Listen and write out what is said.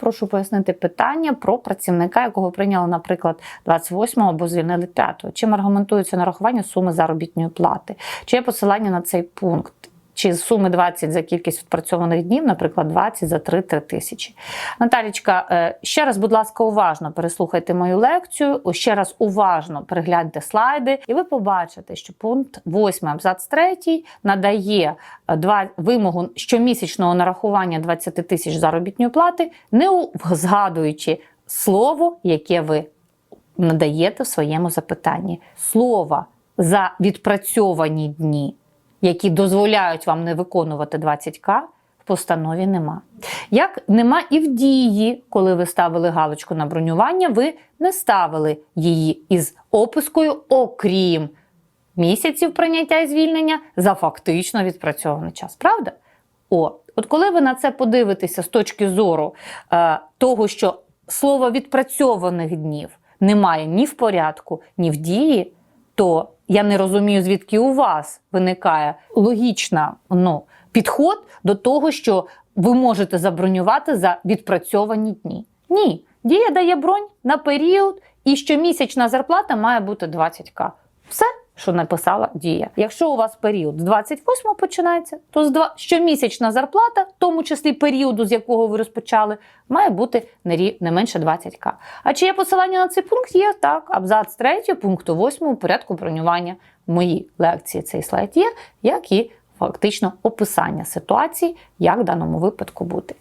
прошу пояснити питання про працівника, якого прийняли, наприклад, 28-го або звільнили 5-го. Чим аргументується нарахування суми заробітної плати? Чи є посилання на цей пункт? Чи з суми 20 за кількість відпрацьованих днів, наприклад, 20 за 3-3 тисячі. Наталічка, е, ще раз, будь ласка, уважно переслухайте мою лекцію, ще раз уважно перегляньте слайди, і ви побачите, що пункт 8 абзац 3 надає е, вимогу щомісячного нарахування 20 тисяч заробітної плати, не згадуючи слово, яке ви надаєте в своєму запитанні. Слово за відпрацьовані дні які дозволяють вам не виконувати 20к, в постанові нема. Як нема і в дії, коли ви ставили галочку на бронювання, ви не ставили її із опискою, окрім місяців прийняття і звільнення за фактично відпрацьований час. Правда? О, от коли ви на це подивитеся з точки зору е, того, що слово відпрацьованих днів немає ні в порядку, ні в дії, то я не розумію, звідки у вас виникає логічна ну, підход до того, що ви можете забронювати за відпрацьовані дні. Ні, дія дає бронь на період, і щомісячна зарплата має бути 20к. Все, що написала дія. Якщо у вас період з 28 починається, то з два щомісячна зарплата, в тому числі періоду, з якого ви розпочали, має бути не, менше 20к. А чи є посилання на цей пункт? Є так. Абзац 3 пункту 8 у порядку бронювання. В моїй лекції цей слайд є, як і фактично описання ситуації, як в даному випадку бути.